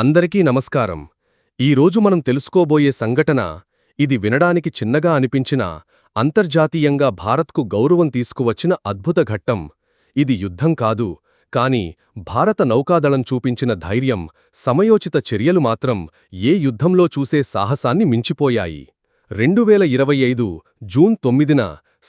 అందరికీ నమస్కారం. ఈరోజు మనం తెలుసుకోబోయే సంఘటన ఇది వినడానికి చిన్నగా అనిపించినా అంతర్జాతీయంగా భారత్కు గౌరవం తీసుకువచ్చిన అద్భుత ఘట్టం. ఇది యుద్ధం కాదు కాని భారత నౌకాదళం చూపించిన ధైర్యం సమయోచిత చర్యలు మాత్రం ఏ యుద్ధంలో చూసే సాహసాన్ని మించిపోయాయి. రెండువేల ఇరవై ఐదు జూన్ తొమ్మిదిన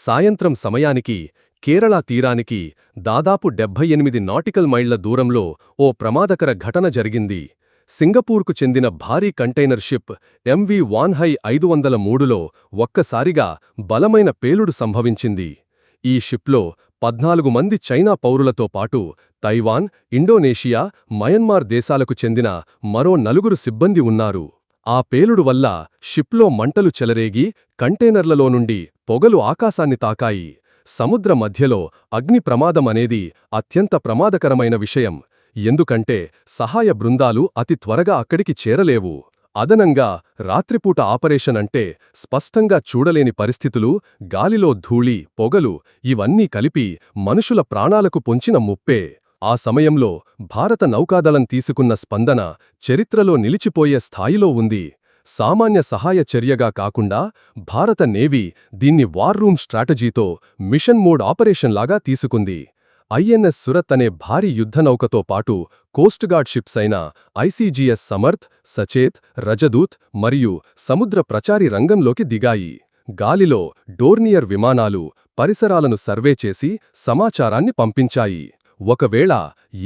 సాయంత్రం సమయానికి కేరళ తీరానికి దాదాపు డెబ్బై ఎనిమిది నాటికల్ మైళ్ళ దూరంలో ఓ ప్రమాదకర ఘటన జరిగింది. సింగపూర్కు చెందిన భారీ కంటైనర్ షిప్ ఎంవి వాన్హై ఐదు వందల మూడులో ఒక్కసారిగా బలమైన పేలుడు సంభవించింది. ఈ షిప్లో పద్నాలుగు మంది చైనా పౌరులతో పాటు తైవాన్ ఇండోనేషియా మయన్మార్ దేశాలకు చెందిన మరో నలుగురు సిబ్బంది ఉన్నారు. ఆ పేలుడు వల్ల షిప్లో మంటలు చెలరేగి కంటైనర్లలో నుండి పొగలు ఆకాశాన్ని తాకాయి. సముద్ర మధ్యలో అగ్ని ప్రమాదమనేది అత్యంత ప్రమాదకరమైన విషయం. ఎందుకంటే సహాయ బృందాలు అతి త్వరగా అక్కడికి చేరలేవు. అదనంగా రాత్రిపూట ఆపరేషన్ అంటే స్పష్టంగా చూడలేని పరిస్థితులు గాలిలో ధూళి పొగలు ఇవన్నీ కలిపి మనుషుల ప్రాణాలకు పొంచిన ముప్పే. ఆ సమయంలో భారత నౌకాదళం తీసుకున్న స్పందన చరిత్రలో నిలిచిపోయే స్థాయిలో ఉంది. సామాన్య సహాయ చర్యగా కాకుండా భారత నేవీ దీన్ని వార్ రూమ్ స్ట్రాటజీతో మిషన్ మోడ్ ఆపరేషన్లాగా తీసుకుంది. ఐఎన్ఎస్ సురత్ అనే భారీ యుద్ధనౌకతో పాటు కోస్ట్గార్డ్ షిప్స్ అయిన ఐసీజీఎస్ సమర్థ్ సచేత్ రజదూత్ మరియు సముద్ర ప్రచారి రంగంలోకి దిగాయి. గాలిలో డోర్నియర్ విమానాలు పరిసరాలను సర్వే చేసి సమాచారాన్ని పంపించాయి. ఒకవేళ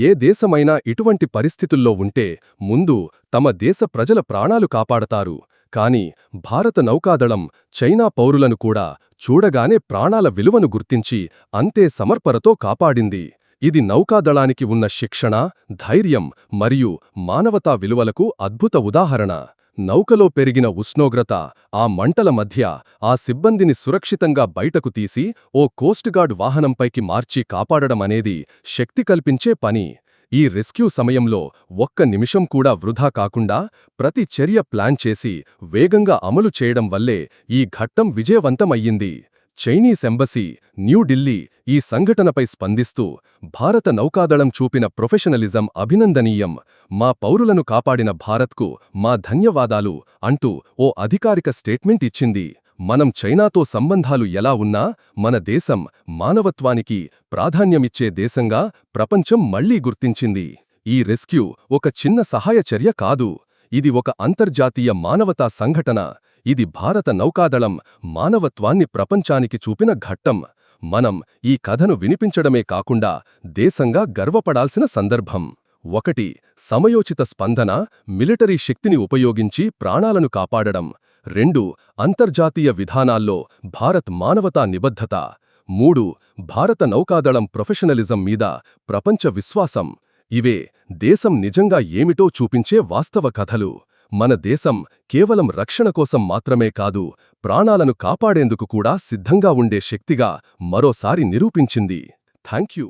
ఏ దేశమైనా ఇటువంటి పరిస్థితుల్లో ఉంటే ముందు తమ దేశ ప్రజల ప్రాణాలు కాపాడతారు. కాని భారత నౌకాదళం చైనా పౌరులను కూడా చూడగానే ప్రాణాల విలువను గుర్తించి అంతే సమర్పరతో కాపాడింది. ఇది నౌకాదళానికి ఉన్న శిక్షణ ధైర్యం మరియు మానవతా విలువలకు అద్భుత ఉదాహరణ. నౌకలో పెరిగిన ఉష్ణోగ్రత ఆ మంటల మధ్య ఆ సిబ్బందిని సురక్షితంగా బయటకు తీసి ఓ కోస్ట్గార్డ్ వాహనంపైకి మార్చి కాపాడడమనేది శక్తి కల్పించే పని. ఈ రెస్క్యూ సమయంలో ఒక్క నిమిషం కూడా వృధా కాకుండా ప్రతి చర్య ప్లాన్ చేసి వేగంగా అమలు చేయడం వల్లే ఈ ఘట్టం విజయవంతమయ్యింది. చైనీస్ ఎంబసీ న్యూఢిల్లీ ఈ సంఘటనపై స్పందిస్తూ భారత నౌకాదళం చూపిన ప్రొఫెషనలిజం అభినందనీయం. మా పౌరులను కాపాడిన భారత్కు మా ధన్యవాదాలు అంటూ ఓ అధికారిక స్టేట్మెంట్ ఇచ్చింది. మనం చైనాతో సంబంధాలు ఎలా ఉన్నా మన దేశం మానవత్వానికి ప్రాధాన్యమిచ్చే దేశంగా ప్రపంచం మళ్ళీ గుర్తించింది. ఈ రెస్క్యూ ఒక చిన్న సహాయ చర్య కాదు. ఇది ఒక అంతర్జాతీయ మానవతా సంఘటన. ఇది భారత నౌకాదళం మానవత్వాన్ని ప్రపంచానికి చూపిన ఘట్టం. మనం ఈ కథను వినిపించడమే కాకుండా దేశంగా గర్వపడాల్సిన సందర్భం. ఒకటి సమయోచిత స్పందన మిలిటరీ శక్తిని ఉపయోగించి ప్రాణాలను కాపాడడం. రెండు అంతర్జాతీయ విధానాల్లో భారత్ మానవతా నిబద్ధత. మూడు భారత నౌకాదళం ప్రొఫెషనలిజం మీద ప్రపంచ విశ్వాసం. ఇవే దేశం నిజంగా ఏమిటో చూపించే వాస్తవ కథలు. మన దేశం కేవలం రక్షణ కోసం మాత్రమే కాదు ప్రాణాలను కాపాడేందుకు కూడా సిద్ధంగా ఉండే శక్తిగా మరోసారి నిరూపించింది. థాంక్యూ.